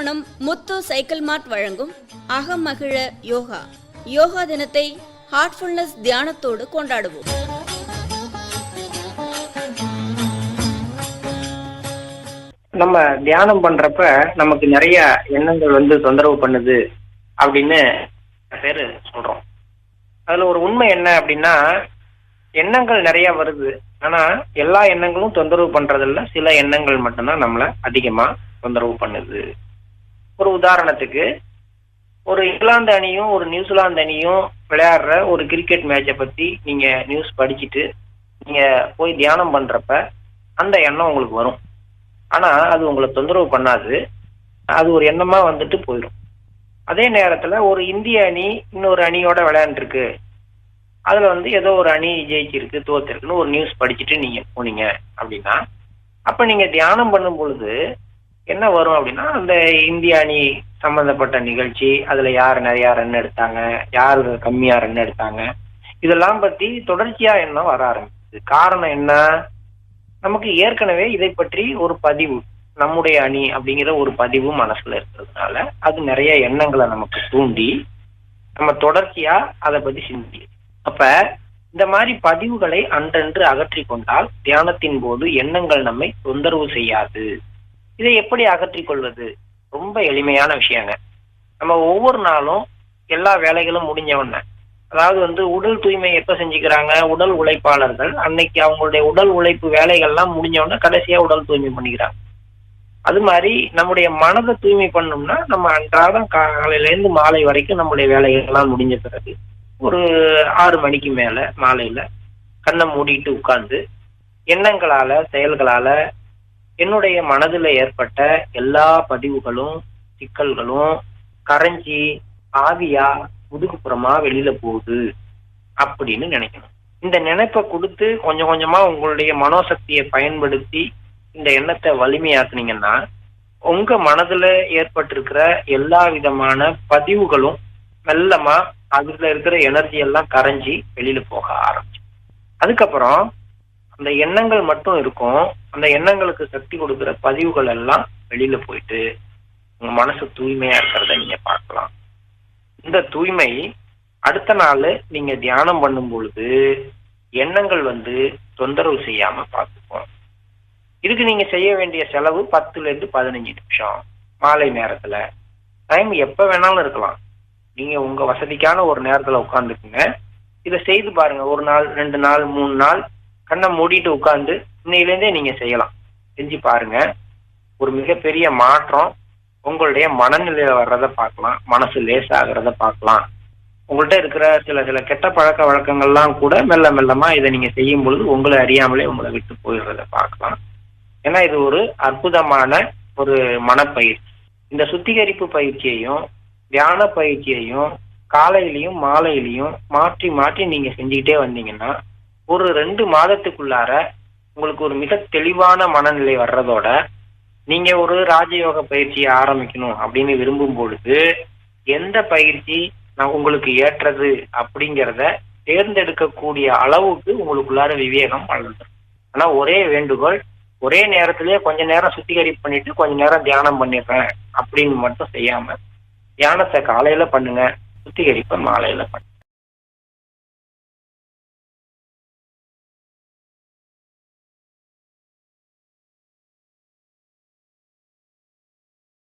கும்பகோணம் முத்து cycle மார்ட் வழங்கும் அகமகிழ யோகா. யோகா தினத்தை Heartfulness தியானத்தோடு கொண்டாடுவோம். நம்ம தியானம் பண்றப்ப நமக்கு நிறைய எண்ணங்கள் வந்து தொந்தரவு பண்ணுது அப்படின்னு பேரு சொல்றோம். அதுல ஒரு உண்மை என்ன அப்படின்னா எண்ணங்கள் நிறைய வருது. ஆனா எல்லா எண்ணங்களும் தொந்தரவு பண்றதில்ல. சில எண்ணங்கள் மட்டும்தான் நம்மள அதிகமா தொந்தரவு பண்ணுது. ஒரு உதாரணத்துக்கு ஒரு இங்கிலாந்து அணியும் ஒரு நியூசிலாந்து அணியும் விளையாடுற ஒரு கிரிக்கெட் மேட்சை பத்தி நீங்க நியூஸ் படிச்சுட்டு நீங்க போய் தியானம் பண்றப்ப அந்த எண்ணம் உங்களுக்கு வரும். ஆனா அது உங்களை தொந்தரவு பண்ணாது. அது ஒரு எண்ணமா வந்துட்டு போயிடும். அதே நேரத்துல ஒரு இந்திய அணி இன்னொரு அணியோட விளையாண்டுருக்கு. அதுல வந்து ஏதோ ஒரு அணி ஜெயிச்சிருக்கு தோத்திருக்குன்னு ஒரு நியூஸ் படிச்சுட்டு நீங்க போனீங்க அப்படின்னா அப்ப நீங்க தியானம் பண்ணும் பொழுது என்ன வரும் அப்படின்னா அந்த இந்திய அணி சம்பந்தப்பட்ட நிகழ்ச்சி அதுல யார் நிறைய ரன் எடுத்தாங்க யார் கம்மியா ரன் எடுத்தாங்க இதெல்லாம் பத்தி தொடர்ச்சியா எண்ணம் வர ஆரம்பிச்சது காரணம் என்ன? நமக்கு ஏற்கனவே இதை பற்றி ஒரு பதிவு நம்முடைய அணி அப்படிங்கிற ஒரு பதிவு மனசுல இருக்கிறதுனால அது நிறைய எண்ணங்களை நமக்கு தூண்டி நம்ம தொடர்ச்சியா அதை பத்தி சிந்தி அப்ப இந்த மாதிரி பதிவுகளை அன்றன்று அகற்றி கொண்டால் தியானத்தின் போது எண்ணங்கள் நம்மை தொந்தரவு செய்யாது. இதை எப்படி அகற்றிக் கொள்வது? ரொம்ப எளிமையான விஷயங்க. நம்ம ஒவ்வொரு நாளும் எல்லா வேலைகளும் முடிஞ்ச உடனே அதாவது வந்து உடல் தூய்மை எப்ப செஞ்சுக்கிறாங்க? உடல் உழைப்பாளர்கள். அன்னைக்கு அவங்களுடைய உடல் உழைப்பு வேலைகள்லாம் முடிஞ்சவொடனே கடைசியா உடல் தூய்மை பண்ணிக்கிறாங்க. அது மாதிரி நம்முடைய மனதை தூய்மை பண்ணோம்னா நம்ம அன்றாடம் காலையிலேருந்து மாலை வரைக்கும் நம்முடைய வேலைகள்லாம் முடிஞ்ச பிறகு ஒரு ஆறு மணிக்கு மேல மாலையில கண்ணை மூடிட்டு உட்கார்ந்து எண்ணங்களால செயல்களால என்னுடைய மனதில் ஏற்பட்ட எல்லா பதிவுகளும் சிக்கல்களும் கரைஞ்சி ஆவியா முதுகுப்புறமா வெளியில போகுது அப்படின்னு நினைக்கணும். இந்த நினைப்பை கொடுத்து கொஞ்சம் கொஞ்சமா உங்களுடைய மனோசக்தியை பயன்படுத்தி இந்த எண்ணத்தை வலிமையாக்குனீங்கன்னா உங்க மனதுல ஏற்பட்டிருக்கிற எல்லா விதமான பதிவுகளும் மெல்லமா அதுல இருக்கிற எனர்ஜி எல்லாம் கரைஞ்சி வெளியில போக ஆரம்பிச்சு அதுக்கப்புறம் அந்த எண்ணங்கள் மட்டும் இருக்கும். அந்த எண்ணங்களுக்கு சக்தி கொடுக்கிற பதிவுகள் எல்லாம் வெளியில போயிட்டு உங்க மனசு தூய்மையா இருக்கிறத நீங்க பார்க்கலாம். இந்த தூய்மை அடுத்த நாள் நீங்க தியானம் பண்ணும் பொழுது எண்ணங்கள் வந்து தொந்தரவு செய்யாம பார்த்துக்கும் இதுக்கு நீங்க செய்ய வேண்டிய செலவு பத்துல இருந்து பதினஞ்சு நிமிஷம் மாலை நேரத்துல. டைம் எப்ப வேணாலும் இருக்கலாம். நீங்க உங்க வசதிக்கான ஒரு நேரத்துல உட்காந்துக்குங்க இதை செய்து பாருங்க. ஒரு நாள் ரெண்டு நாள் மூணு நாள் கண்ணை மூடிட்டு உட்காந்து இன்னையிலேருந்தே நீங்க செய்யலாம். செஞ்சு பாருங்க. ஒரு மிகப்பெரிய மாற்றம் உங்களுடைய மனநிலையில வர்றத பார்க்கலாம். மனசு லேசாகிறத பார்க்கலாம். உங்கள்கிட்ட இருக்கிற சில சில கெட்ட பழக்க வழக்கங்கள்லாம் கூட மெல்ல மெல்லமா இதை நீங்க செய்யும் பொழுது உங்களை அறியாமலே உங்களை விட்டு போயிடுறத பார்க்கலாம். ஏன்னா இது ஒரு அற்புதமான ஒரு மனப்பயிற்சி. இந்த சுத்திகரிப்பு பயிற்சியையும் தியான பயிற்சியையும் காலையிலையும் மாலையிலையும் மாற்றி மாற்றி நீங்க செஞ்சுக்கிட்டே வந்தீங்கன்னா ஒரு ரெண்டு மாதத்துக்குள்ளார உங்களுக்கு ஒரு மிக தெளிவான மனநிலை வர்றதோட நீங்க ஒரு ராஜயோக பயிற்சியை ஆரம்பிக்கணும் அப்படின்னு விரும்பும் பொழுது எந்த பயிற்சி நான் உங்களுக்கு ஏற்றது அப்படிங்கிறத தேர்ந்தெடுக்கக்கூடிய அளவுக்கு உங்களுக்குள்ளார விவேகம் வளர்ந்துடும் ஆனா ஒரே வேண்டுகோள் ஒரே நேரத்திலேயே கொஞ்ச நேரம் சுத்திகரிப்பு பண்ணிட்டு கொஞ்ச நேரம் தியானம் பண்ணிடுறேன் அப்படின்னு மட்டும் செய்யாம தியானத்தை காலையில பண்ணுங்க சுத்திகரிப்பை மாலையில பண்ணுங்க.